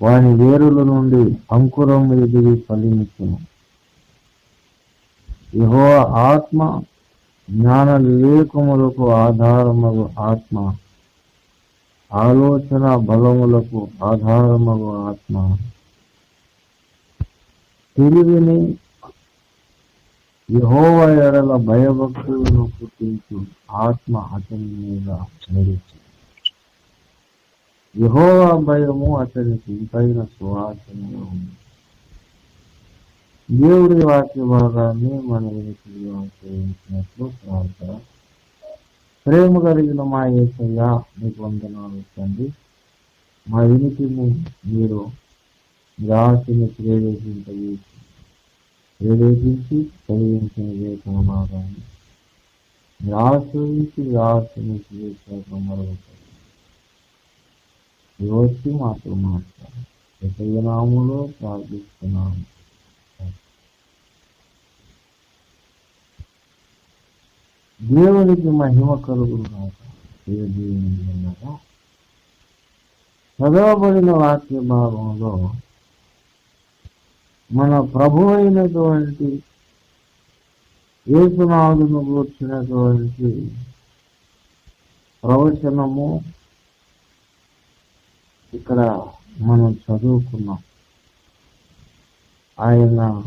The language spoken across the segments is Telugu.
వాని వేరుల నుండి అంకురం ఎదిగి ఫలించును. యహో ఆత్మ జ్ఞాన వివేకములకు ఆధారమగు ఆత్మ ఆలోచన బలములకు ఆధారమగు ఆత్మ. తెలివిని యహోవ ఎడల భయభక్తులను పుట్టించు ఆత్మ అతని మీద నిలిచి యహోవా భయము అతనికి ఇంపైన సువాసనగా ఉంది. దేవుడి వాక్య భాగాన్ని మన వినికిడిగా ఉపయోగించినట్లు ప్రార్థన ప్రేమ కలిగిన మా ఏసయ్య మీకు వందనాలు తండ్రి. మా వినికిని మీరు రాశిని ప్రేరేపింపజేసి ప్రేరేపించి కలిగించిన వేతన భాగాన్ని రాసి రాసిని చేశాక మరొకటి వచ్చి మాతో మాట్లాడు ఎసయ్య ప్రార్థిస్తున్నాము. దేవునికి మహిమ కలుగునాక దేవునిగా చదవబడిన వాక్య భాగంలో మన ప్రభు అయినటువంటి ఏసునాథును కూర్చున్నటువంటి ప్రవచనము ఇక్కడ మనం చదువుకున్నాం. ఆయన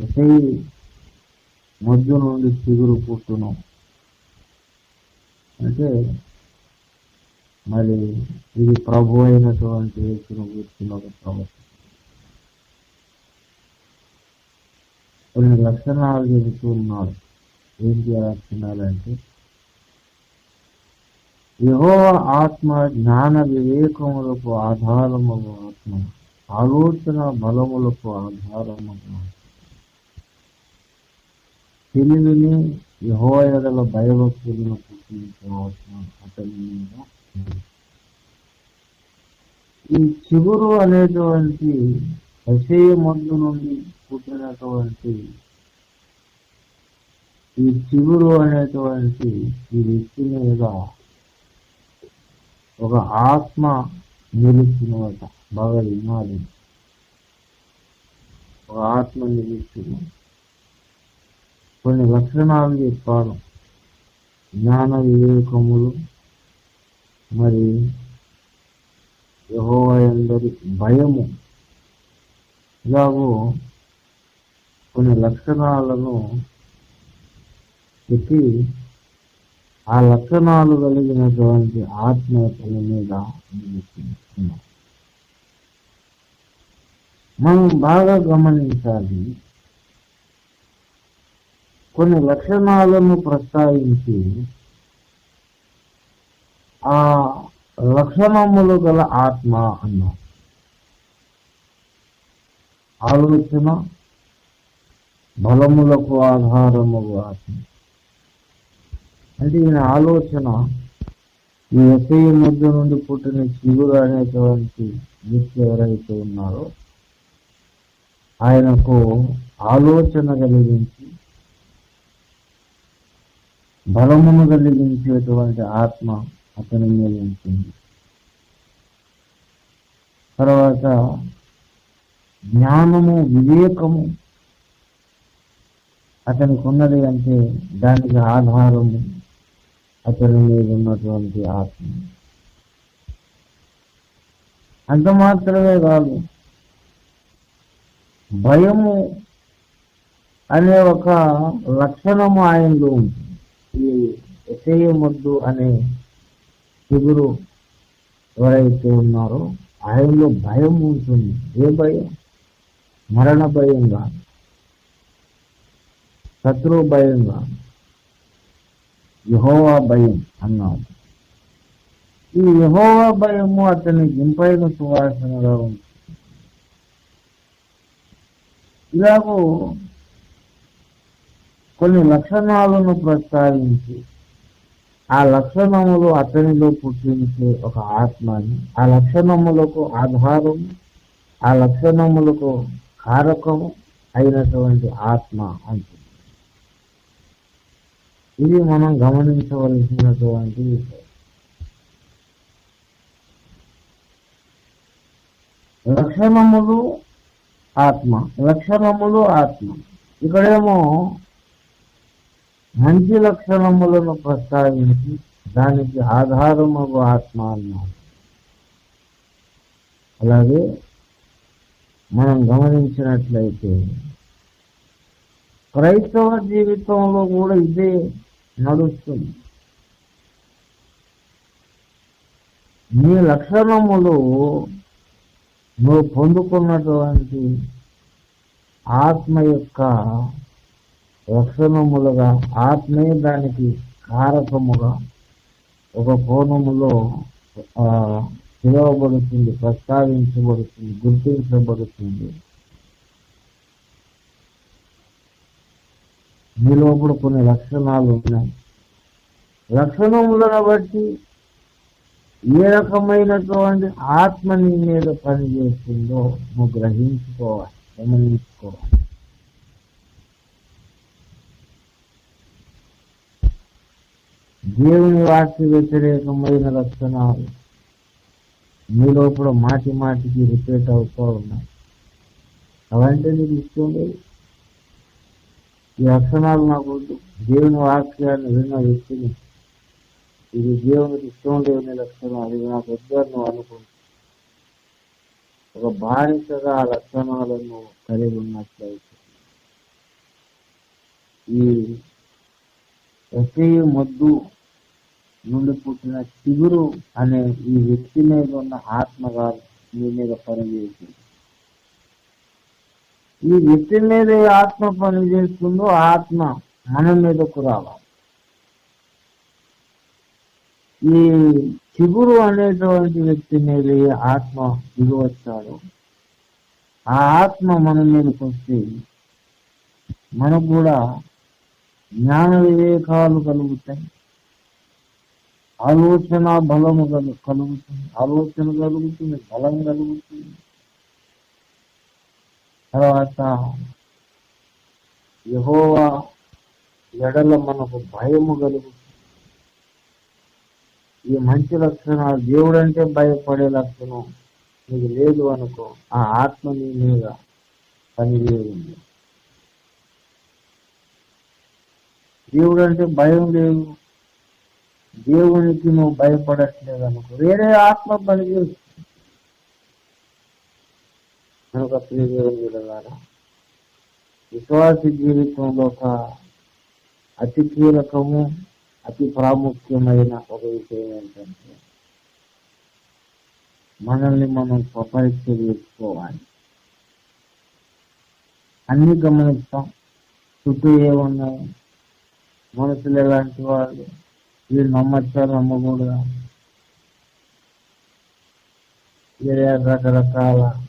ఎసై మధ్య నుండి చిగురు పుట్టును. అంటే మరి ఇది ప్రభు అయినటువంటి యేసును కూర్చున్న ఒక ప్రవచనం. కొన్ని లక్షణాలు చెబుతూ ఉన్నారు. ఏంటి అంటే లక్షణాలంటే యహో ఆత్మ జ్ఞాన వివేకములకు ఆధారములు ఆత్మ ఆలోచన బలములకు ఆధారములు తెలివిని యహో ఎడల భయభక్తులను పుట్టించే ఆత్మ అతని మీద ఈ చిగురు అనేటువంటి అసేయ మందు నుండి పుట్టినటువంటి ఈ చిగురు అనేటువంటి ఈ వ్యక్తి మీద ఒక ఆత్మ నిలిచినట బాగా వినాలి. ఒక ఆత్మ నిలిచిన కొన్ని లక్షణాలు చెప్పారు జ్ఞాన వివేకములు మరి యహోవాయందరి భయము. ఇలాగూ కొన్ని లక్షణాలను చెప్పి ఆ లక్షణాలు కలిగినటువంటి ఆత్మీయతల మీద మనం బాగా గమనించాలి కొన్ని లక్షణాలను ప్రస్తావించి ఆ లక్షణములు గల ఆత్మ అన్నాం. ఆలోచన బలములకు ఆధారము ఆత్మ. అంటే ఈయన ఆలోచన ఈ ఎస్ఐ మధ్య నుండి పుట్టిన చిగురు అనేటువంటి వ్యక్తి ఎవరైతే ఉన్నారో ఆయనకు ఆలోచన కలిగించి బలమును కలిగించేటువంటి ఆత్మ అతని మీద ఉంటుంది. తర్వాత జ్ఞానము వివేకము అతనికి ఉన్నది అంటే దానికి ఆధారము అతని మీద ఉన్నటువంటి ఆత్మ. అంత మాత్రమే కాదు భయము అనే ఒక లక్షణము ఆయనలో ఉంటుంది. ఈ ఎసేయమొద్దు అనే చిగురు ఎవరైతే ఉన్నారో ఆయనలో భయం ఉంటుంది. ఏ భయం? మరణ భయం కాదు శత్రువు భయం కాదు యహోవా భయం అన్నాం ఈ యహోవా భయము అతని గింపైన సువాసనగా ఉంది. ఇలాగూ కొన్ని లక్షణాలను ప్రస్తావించి ఆ లక్షణములు అతనిలో పుట్టించే ఒక ఆత్మని ఆ లక్షణములకు ఆధారం ఆ లక్షణములకు కారకము అయినటువంటి ఆత్మ అంటుంది. ఇది మనం గమనించవలసినటువంటి విషయం. లక్షణములు ఆత్మ లక్షణములు ఆత్మ. ఇక్కడేమో మంచి లక్షణములను ప్రస్తావించి దానికి ఆధారము ఆత్మ అన్నారు. అలాగే మనం గమనించినట్లయితే క్రైస్తవ జీవితంలో కూడా ఇదే నడుస్తుంది. నీ లక్షణములు నువ్వు పొందుకున్నటువంటి ఆత్మ యొక్క లక్షణములుగా ఆత్మే దానికి కారకముగా ఒక కోణములో పిలువబడుతుంది ప్రస్తావించబడుతుంది గుర్తించబడుతుంది. మీలో కూడా కొన్ని లక్షణాలు ఉన్నాయి. లక్షణములను బట్టి ఏ రకమైనటువంటి ఆత్మ నీ మీద పనిచేస్తుందో నువ్వు గ్రహించుకోవాలి గమనించుకోవాలి. దేవుని వాక్య వ్యతిరేకమైన లక్షణాలు మీ లోపల మాటి మాటికి రిపీట్ అవుతూ ఉన్నాయి. అవంటే నీకు ఇష్టం లేదు? ఈ లక్షణాలు నాకు వద్దు దేవుని వాక్యాన్ని విన్న వ్యక్తిని ఇది దేవునికి ఇష్టం లేని లక్షణాలు ఇది నాకు వద్దు అని నువ్వు ఒక బానిసగా ఆ లక్షణాలను కలిగి ఉన్నట్లయితే ఈ ఎస్ఐ మొద్దు నుండి పుట్టిన చిగురు అనే ఈ వ్యక్తి మీద ఉన్న ఆత్మగా మీ మీద పనిచేసింది ఈ వ్యక్తి మీద ఏ ఆత్మ పని చేస్తుందో ఆత్మ మన మీదకు రావాలి. ఈ చిగురు అనేటువంటి వ్యక్తి మీద ఏ ఆత్మ దిగువచ్చాడో ఆ ఆత్మ మన మీదకి వస్తే మనకు కూడా జ్ఞాన వివేకాలు కలుగుతాయి. ఆలోచన బలము కలు కలుగుతుంది. ఆలోచన కలుగుతుంది బలం కలుగుతుంది. తర్వాత యహోవా ఎడల మనకు భయము కలుగుతుంది ఈ మంచి లక్షణాలు దేవుడు అంటే భయపడే లక్షణం నీకు లేదు అనుకో ఆ ఆత్మ నీ మీద పనిచేయండి దేవుడు అంటే భయం లేదు. దేవునికి నువ్వు భయపడట్లేదు అనుకో. వేరే ఆత్మ పనిచేస్తుంది కనుక ప్రియదేవుని విశ్వాస జీవితంలో ఒక అతి కీలకము అతి ప్రాముఖ్యమైన ఒక విషయం ఏంటంటే మనల్ని మనం స్వపరీక్ష చేసుకోవాలి. అన్ని గమనిస్తాం. చుట్టూ ఏమున్నాయి? మనుషులు ఎలాంటి వాళ్ళు? వీళ్ళు నమ్మచ్చా? నమ్మకూడదా? రకరకాల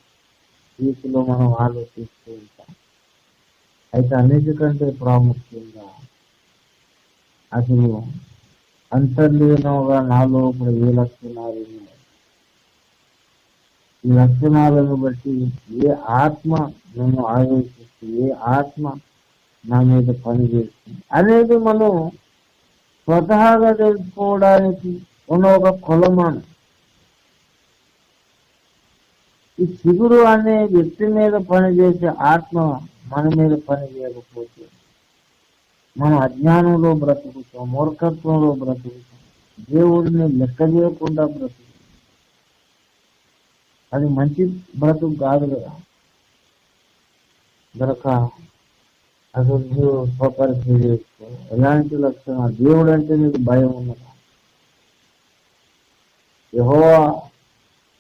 రీతిలో మనం ఆలోచిస్తూ ఉంటాం. అయితే అన్నిటికంటే ప్రాముఖ్యంగా అసలు అంతర్లీనంగా నాలో ఇప్పుడు ఏ లక్షణాలు ఈ లక్షణాలను బట్టి ఏ ఆత్మ నన్ను ఆలోచిస్తుంది ఏ ఆత్మ నా మీద పనిచేస్తుంది అనేది మనం స్వతహాగా తెలుసుకోవడానికి ఉన్న ఒక కొలమానం. ఈ చిగురు అనే వ్యక్తి మీద పనిచేసే ఆత్మ మన మీద పని చేయకపోతే మనం అజ్ఞానంలో బ్రతుకుతాం మూర్ఖత్వంలో బ్రతుకుతాం దేవుడిని లెక్క చేయకుండా బ్రతుకుతాం. అది మంచి బ్రతుకు కాదు కదా. గనక అసలు నువ్వు చేసుకో. ఎలాంటి లక్షణాలు? దేవుడు అంటే నీకు భయం ఉన్నదా? యహో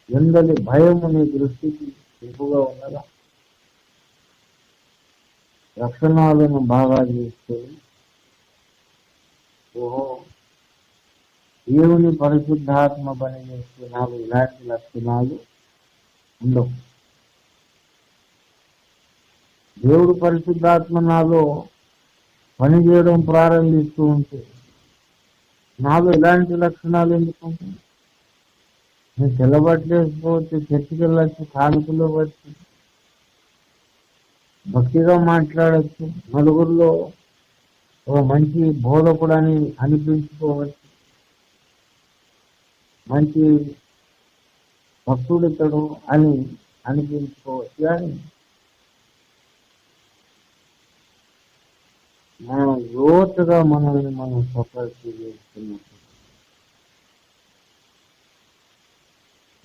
ఎందలి భయము నీ దృష్టికి ఎక్కువగా ఉన్నదా లక్షణాలను బాగా చేస్తే ఓహో దేవుని పరిశుద్ధాత్మ పని చేస్తే నాకు ఇలాంటి లక్షణాలు ఉండవు. దేవుడు పరిశుద్ధాత్మ నాలో పనిచేయడం ప్రారంభిస్తూ ఉంటే నాలో ఇలాంటి లక్షణాలు ఎందుకు నేను తెల్లబట్టలేకపోతే చర్చికి వెళ్ళచ్చు కానుకలు వచ్చి భక్తిగా మాట్లాడచ్చు. నలుగురిలో ఒక మంచి బోధకుడు అని అనిపించుకోవచ్చు. మంచి భక్తుడు ఇతడు అని అనిపించుకోవచ్చు. కానీ మనం లోతుగా మనల్ని మనం సపరిచి చేస్తున్నప్పుడు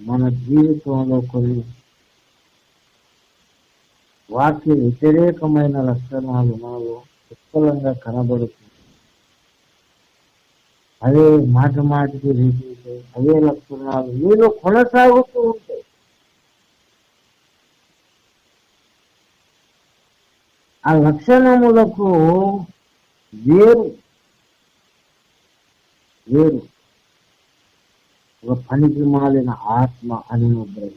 మన జీవితంలో కొన్ని వాక్య వ్యతిరేకమైన లక్షణాలు మనలో పుష్కలంగా కనబడుతుంది అదే మాట మాటికి రీతి అదే లక్షణాలు మీలో కొనసాగుతూ ఉంటాయి. ఆ లక్షణములకు వేరు వేరు. ఒక పనికి మాలిన ఆత్మ అని నువ్వు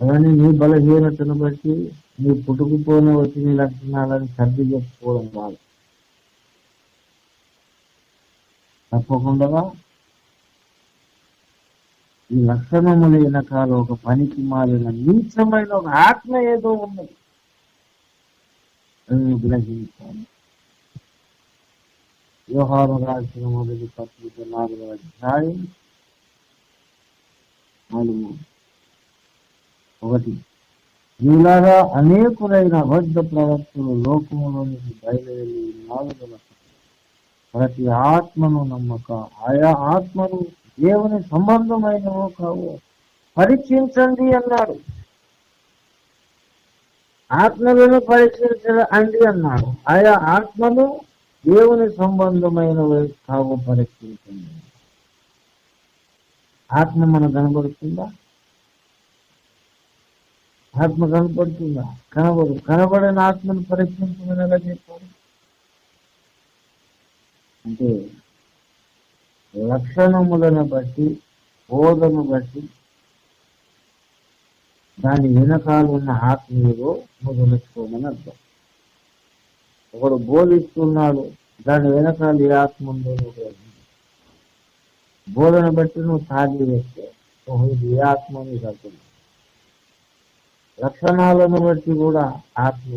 కానీ నీ బలహీనతను బట్టి నీ పుట్టుకుపోయిన వచ్చిన లక్షణాలను సర్ది చెప్పుకోవడం కాదు. తప్పకుండా ఈ లక్షణముల వెనకాల ఒక పనికి మాలిన నీచమైన ఒక ఆత్మ ఏదో ఉన్నది. అని నువ్వు గ్రహించాలి. వ్యవహారం రాసిన మొదటి పత్రిక నాలుగో అధ్యాయం నాలుగు ఒకటి ఇలాగా అనేకులైన అబద్ధ ప్రవక్తలు లోకంలోనికి బయలుదేరి నాలుగు ప్రతి ఆత్మను నమ్మక ఆయా ఆత్మను దేవుని సంబంధమైనవో కావు పరీక్షించండి అన్నాడు ఆత్మలను పరీక్షించండి అన్నాడు ఆయా ఆత్మలు దేవుని సంబంధమైన కావు పరిస్థితి ఆత్మ మనకు కనబడుతుందా? ఆత్మ కనపడుతుందా కనబడు కనబడిన ఆత్మను పరీక్షించమని ఎలా చెప్పారు? అంటే లక్షణములను బట్టి బోధను బట్టి దాని వెనకాల ఉన్న ఆత్మీయులు మొదలెట్టుకోమని అర్థం. ఒకడు బోధిస్తున్నాడు దాని వెనకాల ఏ ఆత్మ ఉందో బోధన బట్టి నువ్వు తాగి వేస్తే ఇది ఏ ఆత్మ నీకు అర్థం లక్షణాలను బట్టి కూడా ఆత్మ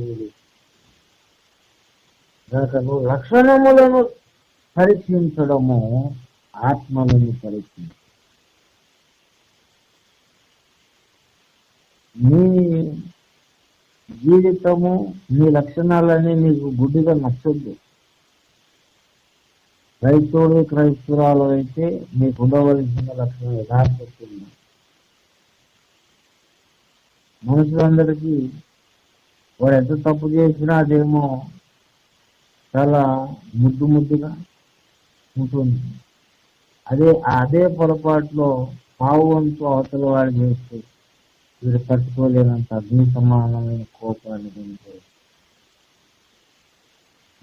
కనుక నువ్వు లక్షణములను పరీక్షించడము ఆత్మలను పరీక్షించు. నీ జీవితము నీ లక్షణాలన్నీ నీకు గుడ్డిగా నచ్చొద్దు. క్రైస్తవుడు క్రైస్తవురాలు అయితే మీకు ఉండవలసిన లక్షణం యథార్థంగా మనుషులందరికీ వాడు ఎంత తప్పు చేసినా అదేమో చాలా ముద్దు ముద్దుగా ఉంటుంది. అదే అదే పొరపాటులో పావు వంతు అవతల వాడు చేస్తే వీడు తట్టుకోలేనంత అగ్ని సమానమైన కోపాన్ని పొందుతారు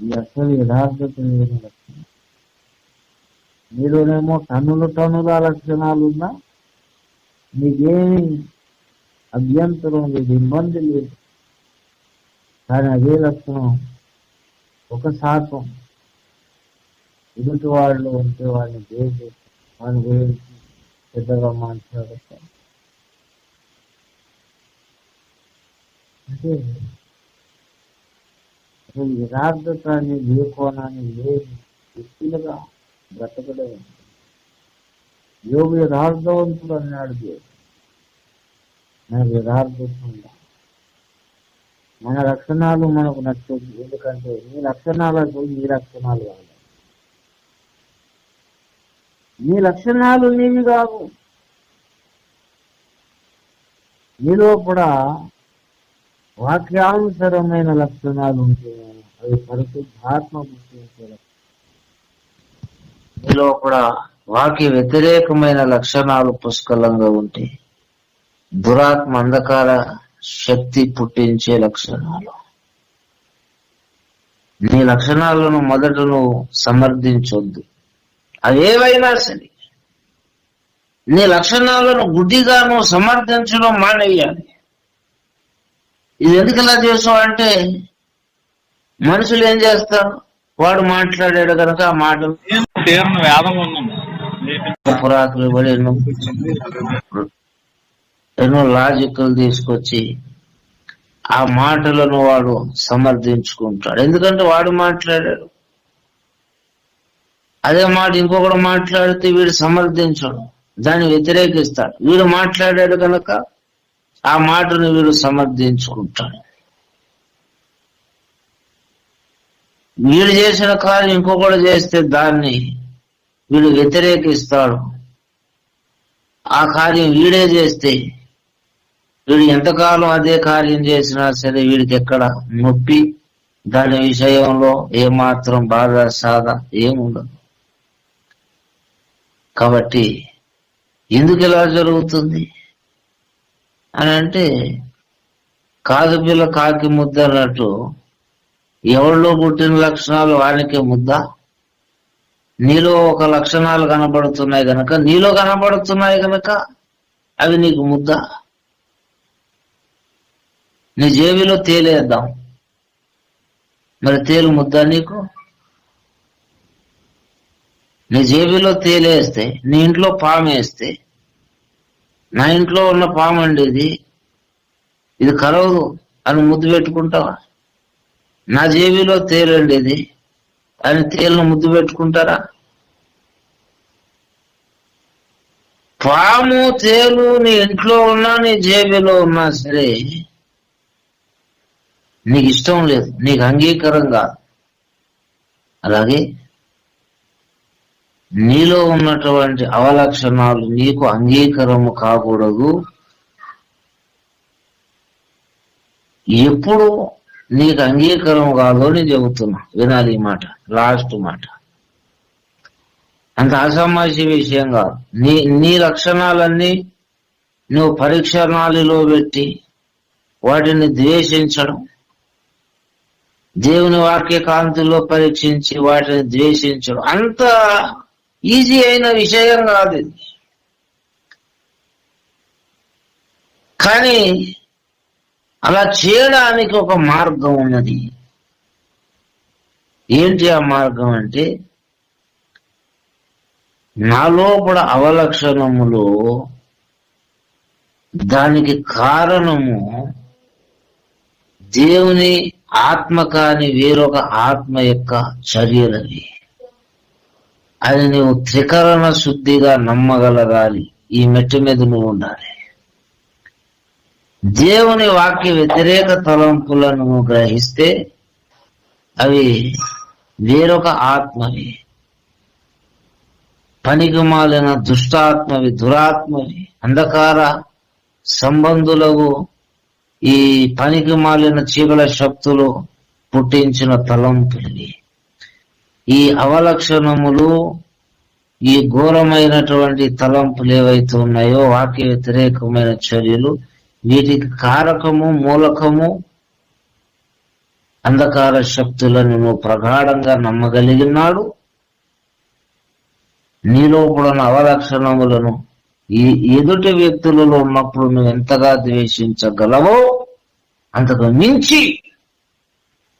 ఈ అసలు యథార్థత లేని లక్షణం. మీలోనేమో టన్నులు టన్నుల లక్షణాలు ఉన్నా మీకేమి అభ్యంతరం లేదు ఇబ్బంది లేదు. కానీ అదే లక్షణం ఒక శాతం ఎదుటి వాళ్ళు ఉంటే వాళ్ళని చేసి వాళ్ళ గురించి పెద్దగా మాట్లాడతారు అంటే అసలు యథార్థత అనేది ఏ కోణాన్ని లేని వ్యక్తులుగా బ్రతకడే యోగు యథార్థవంతుడు అన్నాడు దేవుడు. నాకు యథార్థత్వం మన లక్షణాలు మనకు నచ్చదు ఎందుకంటే మీ లక్షణాలకు మీ లక్షణాలు కాదు మీ లక్షణాలు నీవి కావు. నీలో కూడా వాక్యానుసరమైన లక్షణాలు ఉంటాయి అవి పరిశుద్ధాత్మ గుర్తించే కూడా వాక్య వ్యతిరేకమైన లక్షణాలు పుష్కలంగా ఉంటే దురాత్మ అంధకార శక్తి పుట్టించే లక్షణాలు. నీ లక్షణాలను మొదట నువ్వు సమర్థించొద్దు. అవేవైనా సరే. నీ లక్షణాలను గుడ్డిగా నువ్వు సమర్థించడం మానేయాలి. ఇది ఎందుకు ఇలా చేసావు అంటే మనుషులు ఏం చేస్తారు? వాడు మాట్లాడాడు కనుక ఆ మాటలు పురాకులు పడి ఎన్నో ఎన్నో లాజికల్ తీసుకొచ్చి ఆ మాటలను వాడు సమర్థించుకుంటాడు. ఎందుకంటే వాడు మాట్లాడాడు. అదే మాట ఇంకొకడు మాట్లాడితే వీడు సమర్థించడు. దాన్ని వ్యతిరేకిస్తాడు. వీడు మాట్లాడాడు కనుక ఆ మాటను వీడు సమర్థించుకుంటాడు. వీడు చేసిన కార్యం ఇంకొకడు చేస్తే దాన్ని వీడు వ్యతిరేకిస్తాడు. ఆ కార్యం వీడే చేస్తే వీడు ఎంతకాలం అదే కార్యం చేసినా సరే వీడికి ఎక్కడ నొప్పి దాని విషయంలో ఏమాత్రం బాధ సాధ ఏముండదు. కాబట్టి ఎందుకు ఇలా జరుగుతుంది? అని అంటే కాదు పిల్ల కాకి ముద్ద అన్నట్టు ఎవరిలో పుట్టిన లక్షణాలు వానికి ముద్ద? నీలో ఒక లక్షణాలు కనబడుతున్నాయి గనక నీలో కనబడుతున్నాయి గనక అవి నీకు ముద్ద? నీ జేబీలో తేలేద్దాం మరి తేలు ముద్ద నీకు? నీ జేబీలో తేలేస్తే నీ ఇంట్లో పామేస్తే నా ఇంట్లో ఉన్న పాము అండి ఇది. ఇది కలవదు. అని ముద్దు పెట్టుకుంటావా? నా జేబీలో తేలండి ఇది. అని తేలను ముద్దు పెట్టుకుంటారా? పాము తేలు నీ ఇంట్లో ఉన్నా నీ జేబీలో ఉన్నా సరే నీకు ఇష్టం లేదు. నీకు అంగీకారం కాదు. అలాగే నీలో ఉన్నటువంటి అవలక్షణాలు నీకు అంగీకారము కాకూడదు. ఎప్పుడు నీకు అంగీకారం కాదో నేను చెబుతున్నా. వినాలి ఈ మాట. లాస్ట్ మాట. అంత అసమాసి విషయం కాదు. నీ నీ లక్షణాలన్నీ నువ్వు పరీక్షణాలిలో పెట్టి వాటిని ద్వేషించడం దేవుని వాక్య కాంతిలో పరీక్షించి వాటిని ద్వేషించడం అంత ఈజీ అయిన విషయం కాదు ఇది. కానీ అలా చేయడానికి ఒక మార్గం ఉన్నది. ఏంటి ఆ మార్గం అంటే నా లోపల అవలక్షణములు దానికి కారణము దేవుని ఆత్మ కాని వేరొక ఆత్మ యొక్క చర్యలవి. అది నువ్వు త్రికరణ శుద్ధిగా నమ్మగలగాలి. ఈ మెట్టు మీద నువ్వు ఉండాలి. దేవుని వాక్య వ్యతిరేక తలంపులను గ్రహిస్తే అవి వేరొక ఆత్మవి. పనికి మాలిన దుష్టాత్మవి దురాత్మవి అంధకార సంబంధులకు ఈ పనికి మాలిన చీకల శక్తులు పుట్టించిన తలంపులవి. ఈ అవలక్షణములు ఈ ఘోరమైనటువంటి తలంపులు ఏవైతే ఉన్నాయో వాక్య వ్యతిరేకమైన చర్యలు వీటికి కారకము మూలకము అంధకార శక్తులను నువ్వు ప్రగాఢంగా నమ్మగలిగినాడు. నీలోపడున్న అవలక్షణములను ఈ ఎదుటి వ్యక్తులలో ఉన్నప్పుడు నువ్వు ఎంతగా ద్వేషించగలవో అంతకు మించి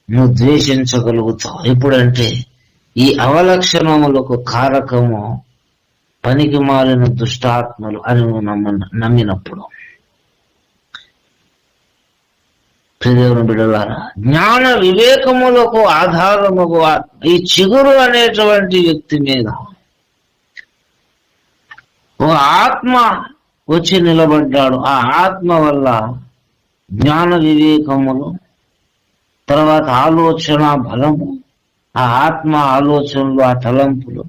నువ్వు ద్వేషించగలుగుతావు. ఎప్పుడంటే ఈ అవలక్షణములకు కారకము పనికి మారిన దుష్టాత్మలు అని నమ్మ నమ్మినప్పుడు. ప్రియదేవుని బిడ్డలారా జ్ఞాన వివేకములకు ఆధారముగు ఈ చిగురు అనేటువంటి వ్యక్తి మీద ఒక ఆత్మ వచ్చి నిలబడ్డాడు. ఆ ఆత్మ వల్ల జ్ఞాన వివేకములు తర్వాత ఆలోచన బలము ఆ ఆత్మ ఆలోచనలు ఆ తలంపులు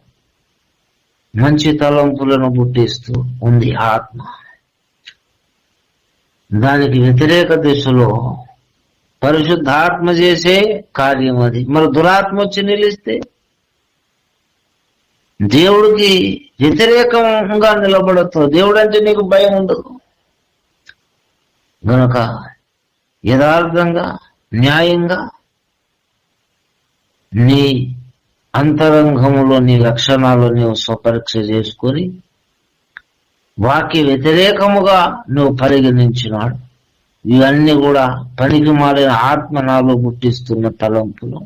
మంచి తలంపులను పుట్టిస్తూ ఉంది ఆత్మ. దానికి వ్యతిరేక దిశలో పరిశుద్ధాత్మ చేసే కార్యం అది. మరి దురాత్మ వచ్చి నిలిస్తే దేవుడికి వ్యతిరేకంగా నిలబడతావు. దేవుడు అంటే నీకు భయం ఉండదు. గనక యథార్థంగా న్యాయంగా నీ అంతరంగములో నీ లక్షణాలు నీవు స్వపరీక్ష చేసుకొని వాక్య వ్యతిరేకముగా నువ్వు పరిగణించినాడు. ఇవన్నీ కూడా పనికి మారిన ఆత్మ నాలో పుట్టిస్తున్న తలంపులు.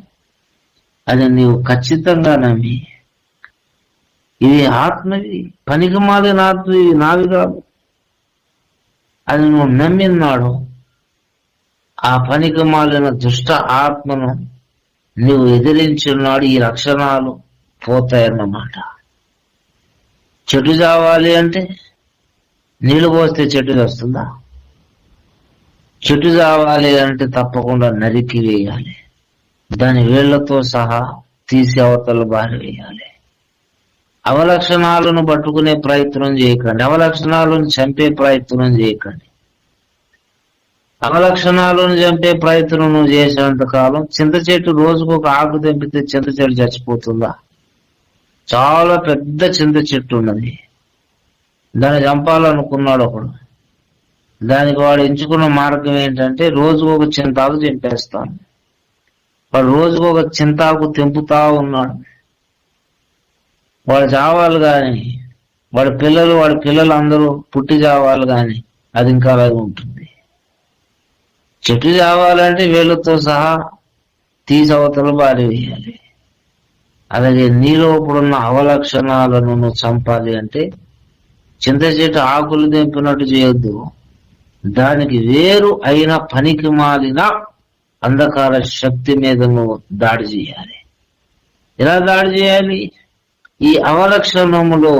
అది నీవు ఖచ్చితంగా నమ్మి. ఇవి ఆత్మవి పనికి మాలిన ఆత్మ ఇవి నావి కాదు. అది నువ్వు నమ్మినాడు. ఆ పనికి మాలిన దుష్ట ఆత్మను నువ్వు ఎదిరించున్నాడు ఈ లక్షణాలు పోతాయన్నమాట. చెట్టు చావాలి అంటే నీళ్ళు పోస్తే చెట్టు వస్తుందా చెట్టు చావాలి అంటే తప్పకుండా నరికి వేయాలి. దాని వేళ్ళతో సహా తీసి అవతల బారి వేయాలి. అవలక్షణాలను పట్టుకునే ప్రయత్నం చేయకండి. అవలక్షణాలను చంపే ప్రయత్నం చేయకండి. అవలక్షణాలను చంపే ప్రయత్నం నువ్వు చేసేంత కాలం చింత చెట్టు రోజుకు ఒక ఆకు తెంపితే చింత చెట్టు చచ్చిపోతుందా? చాలా పెద్ద చింత చెట్టు ఉన్నది. దాన్ని చంపాలనుకున్నాడు ఒకడు. దానికి వాడు ఎంచుకున్న మార్గం ఏంటంటే రోజుకు ఒక చింతాకు చంపేస్తాను వాడు రోజుకు ఒక చింతాకు తెంపుతా ఉన్నాడు. వాడు చావాలి కానీ వాడి పిల్లలు వాడి పిల్లలు అందరూ పుట్టి చావాలి కానీ అది ఇంకా అలాగే ఉంటుంది. చెట్లు కావాలంటే వేళ్ళతో సహా తీసి అవతల బారి వేయాలి. అలాగే నీలో ఇప్పుడున్న అవలక్షణాలను నువ్వు చంపాలి అంటే చింత చెట్టు ఆకులు తెంపినట్టు చేయొద్దు. దానికి వేరు అయిన పనికి మాలిన అంధకార శక్తి మీద నువ్వు దాడి చేయాలి. ఎలా దాడి చేయాలి? ఈ అవలక్షణములో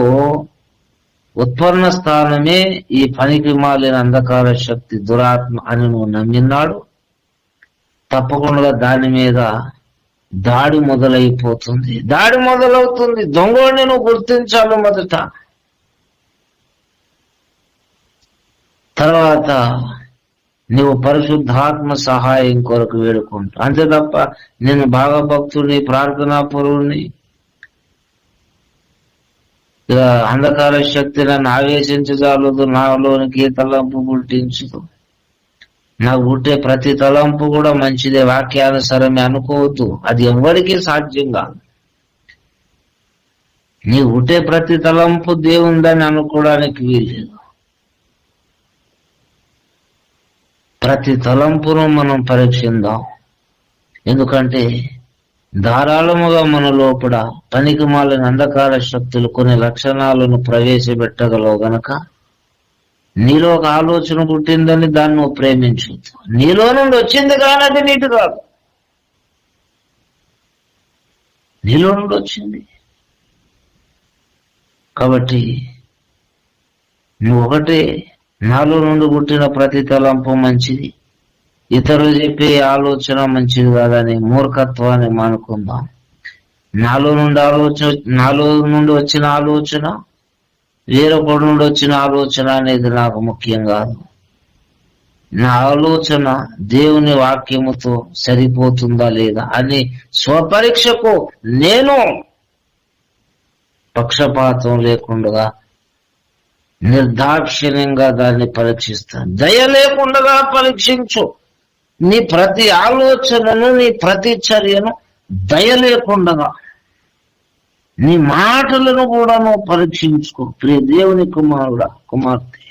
ఉత్పన్న స్థానమే ఈ పనికి మాలిన అంధకార శక్తి దురాత్మ అని నువ్వు నమ్మినాడు. తప్పకుండా దాని మీద దాడి మొదలైపోతుంది. దాడి మొదలవుతుంది. దొంగని నువ్వు గుర్తించాలి మొదట. తర్వాత నువ్వు పరిశుద్ధాత్మ సహాయం కొరకు వేడుకుంటా. అంతే తప్ప నేను బాగా భక్తుడిని ప్రార్థనా పరువుని అంధకార శక్తి నన్ను ఆవేశించజాలదు నాలోనికి ఏ తలంపు పుట్టించదు నాకు పుట్టే ప్రతి తలంపు కూడా మంచిదే వాక్యానుసారమే అనుకోవద్దు. అది ఎవరికి సాధ్యం కాదు. నీ పుట్టే ప్రతి తలంపు దేవుందని అనుకోవడానికి వీల్లేదు. ప్రతి తలంపును మనం పరీక్షిందాం. ఎందుకంటే ధారాళముగా మన లోపల పనికి మాలిన అంధకార శక్తులు కొన్ని లక్షణాలను ప్రవేశపెట్టగలవు గనక నీలో ఒక ఆలోచన పుట్టిందని దాన్ని నువ్వు ప్రేమించు. నీలో నుండి వచ్చింది కానీ నీటి కాదు. నీలో నుండి వచ్చింది. కాబట్టి నువ్వు ఒకటే నాలో నుండి పుట్టిన ప్రతి తలంపు మంచిది. ఇతరులు చెప్పే ఆలోచన మంచిది కాదని మూర్ఖత్వాన్ని మానుకుందాం. నాలో నుండి ఆలోచన నాలో నుండి వచ్చిన ఆలోచన వేరొకటి నుండి వచ్చిన ఆలోచన అనేది నాకు ముఖ్యం కాదు. నా ఆలోచన దేవుని వాక్యముతో సరిపోతుందా లేదా అని స్వపరీక్షకు నేను పక్షపాతం లేకుండా నిర్దాక్షిణ్యంగా దాన్ని పరీక్షిస్తాను. దయ లేకుండా పరీక్షించు. నీ ప్రతి ఆలోచనను నీ ప్రతి చర్యను దయ లేకుండా నీ మాటలను కూడా నువ్వు పరీక్షించుకో. ప్రియ దేవుని కుమారుడా కుమార్తె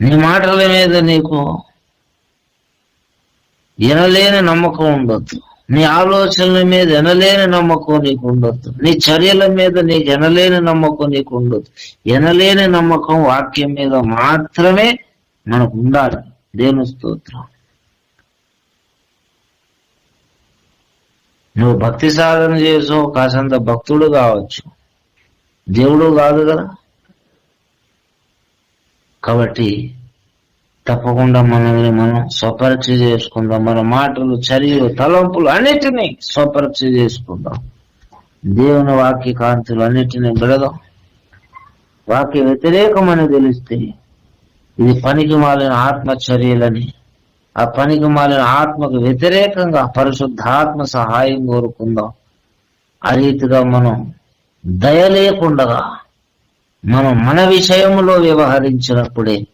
నీ మాటల మీద నీకు ఎనలేని నమ్మకం ఉండొద్దు. నీ ఆలోచనల మీద ఎనలేని నమ్మకం నీకు ఉండొద్దు. నీ చర్యల మీద నీకు ఎనలేని నమ్మకం నీకు ఉండొద్దు. ఎనలేని నమ్మకం వాక్యం మీద మాత్రమే మనకు ఉండాలి. దేవుని స్తోత్రం? నువ్వు భక్తి సాధన చేసో కాసంత భక్తుడు కావచ్చు. దేవుడు కాదు కదా? కాబట్టి తప్పకుండా మనల్ని మనం స్వపరీక్ష చేసుకుందాం. మన మాటలు చర్యలు తలంపులు అన్నిటినీ స్వపరీక్ష చేసుకుందాం. దేవుని వాక్య కాంతులు అన్నిటినీ బిడదాం వాక్య వ్యతిరేకమని తెలిస్తే ఇది పనికి మాలిన ఆత్మచర్యలని ఆ పనికి మాలిన ఆత్మకు వ్యతిరేకంగా పరిశుద్ధాత్మ సహాయం కోరుకుందాం. ఆ రీతిగా మనం దయ లేకుండగా మనం మన విషయంలో వ్యవహరించినప్పుడే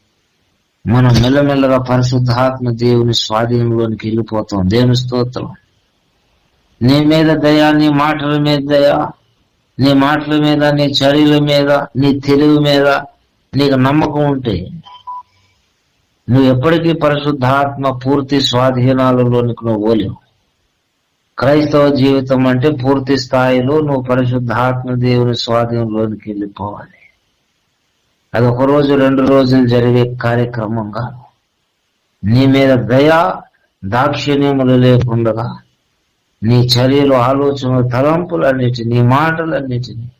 మనం మెల్లమెల్లగా పరిశుద్ధాత్మ దేవుని స్వాధీనంలోనికి వెళ్ళిపోతాం. దేవుని స్తోత్రం. నీ మీద దయ నీ మాటల మీద దయ నీ మాటల మీద నీ చర్యల మీద నీ తెలివి మీద నీకు నమ్మకం ఉంటే నువ్వు ఎప్పటికీ పరిశుద్ధాత్మ పూర్తి స్వాధీనాలలోనికి నువ్వు పోలేవు. క్రైస్తవ జీవితం అంటే పూర్తి స్థాయిలో నువ్వు పరిశుద్ధాత్మ దేవుని స్వాధీనంలోనికి వెళ్ళిపోవాలి. అది ఒక రోజు రెండు రోజులు జరిగే కార్యక్రమం కాదు. నీ మీద దయ దాక్షిణ్యములు లేకుండా నీ చర్యలు ఆలోచనలు తలంపులన్నిటిని నీ మాటలన్నిటినీ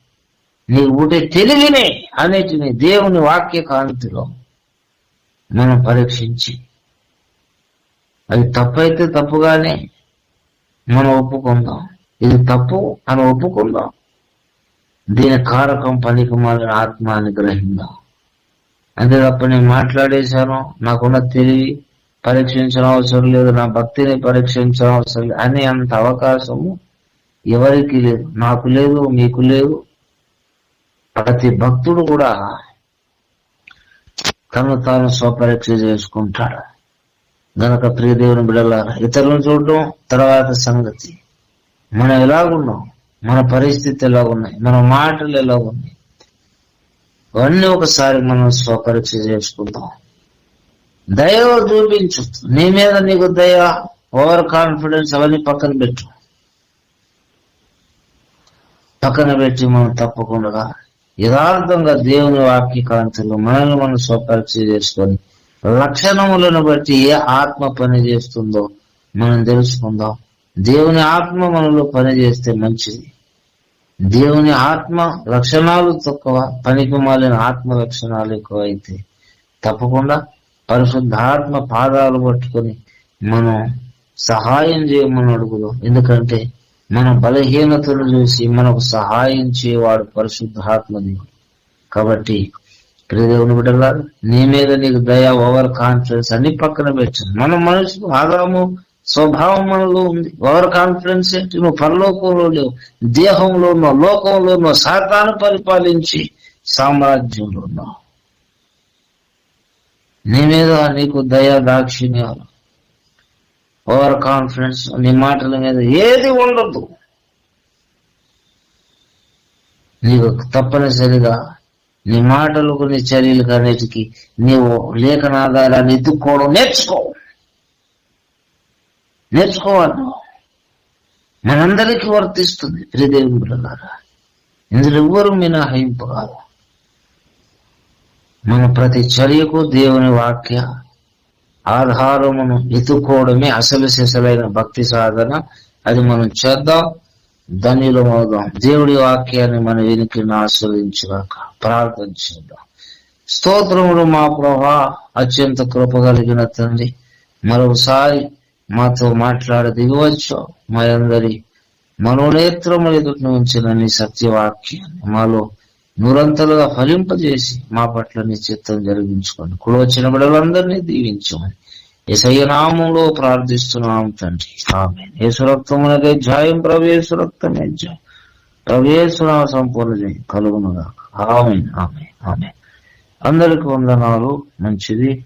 నీ ఊటే తెలివినే అన్నిటిని దేవుని వాక్య కాంతిలో మనం పరీక్షించి. అది తప్పైతే తప్పుగానే మనం ఒప్పుకుందాం. ఇది తప్పు అని ఒప్పుకుందాం. దీని కారకం పనికి ఆత్మ అని గ్రహిందాం అంతే తప్ప నేను మాట్లాడేశాను నాకున్న తెలివి పరీక్షించడం అవసరం లేదు నా భక్తిని పరీక్షించడం అవసరం లేదు అనే అంత అవకాశము ఎవరికి లేదు. నాకు లేదు మీకు లేదు. ప్రతి భక్తుడు కూడా తను తాను స్వపరీక్ష చేసుకుంటాడు. గనక ప్రియదేవుని బిడలారా ఇతరులను చూడటం తర్వాత సంగతి. మనం ఎలాగున్నాం? మన పరిస్థితి ఎలాగున్నాయి? మన మాటలు ఎలాగున్నాయి? అవన్నీ ఒకసారి మనం స్వపరీక్ష చేసుకుందాం. దయ చూపించు. నీ మీద నీకు దయ ఓవర్ కాన్ఫిడెన్స్ అవన్నీ పక్కన పెట్టు. పక్కన పెట్టి మనం తప్పకుండా యథార్థంగా దేవుని వాక్య కాంతిలో మనల్ని మనం స్వపరీక్ష చేసుకొని లక్షణములను బట్టి ఏ ఆత్మ పని చేస్తుందో మనం తెలుసుకుందాం. దేవుని ఆత్మ మనలో పని చేస్తే మంచిది. దేవుని ఆత్మ లక్షణాలు తక్కువ పనికి మాలిన ఆత్మ లక్షణాలు ఎక్కువ అయితే తప్పకుండా పరిశుద్ధాత్మ పాదాలు పట్టుకొని మనం సహాయం చేయమని అడుగుదాం. ఎందుకంటే మన బలహీనతను చూసి మనకు సహాయం చేయవాడు పరిశుద్ధాత్మ కాబట్టి ప్రియదేవుని బిడ్డలా నీ మీద నీకు దయ ఓవర్ కాన్ఫిడెన్స్ అన్ని పక్కన పెట్టాను మన మనసు ఆదాము స్వభావం మనలో ఉంది. ఓవర్ కాన్ఫిడెన్స్ ఏంటి? నువ్వు పరలోకంలో లేవు. దేహంలో ఉన్నావు లోకంలో ఉన్నావు. సాతాను పరిపాలించి సామ్రాజ్యంలో ఉన్నావు. నీ మీద నీకు దయ దాక్షిణ్యాలు. ఓవర్ కాన్ఫిడెన్స్ నీ మాటల మీద ఏది ఉండదు. నీకు తప్పనిసరిగా నీ మాటలకు నీ చర్యలకు అన్నిటికీ నీవు లేఖనాధారాన్ని ఎత్తుక్కోవడం నేర్చుకో. నేర్చుకోవాలి మనందరికీ వర్తిస్తుంది ప్రియదేవుని బిడ్డలారా. ఇందులో ఎవ్వరు మినహాయింపు కాదు మన ప్రతి చర్యకు దేవుని వాక్య ఆధారమును ఎత్తుకోవడమే అసలు శిశలైన భక్తి సాధన. అది మనం చేద్దాం ధనిలో దేవుడి వాక్యాన్ని మన వెనుకని ఆస్వాదించుగాక ప్రార్థన చేద్దాం. స్తోత్రములు మా ప్రభా అత్యంత కృప కలిగిన తండ్రి. మరొకసారి మాతో మాట్లాడ దిగవచ్చు మరందరి అందరి మనోనేత్రములు ఎదుటి ఉంచిన నీ సత్యవాక్యాన్ని మాలో నూరంతలుగా ఫలింపజేసి మా పట్ల నీ చిత్తం జరిగించుకోండి. కుడి వచ్చిన బిడ్డలందరినీ దీవించమని ఎసయ్య నామంలో ప్రార్థిస్తున్నాం తండ్రి. ఆమె యేసురక్తమునకే జాయం. ప్రవేశరక్తమే జాయం. ప్రవేశనా సంపూర్ణ జయం కలుగునుగా ఆమె ఆమె ఆమె అందరికి వందనాలు. మంచిది.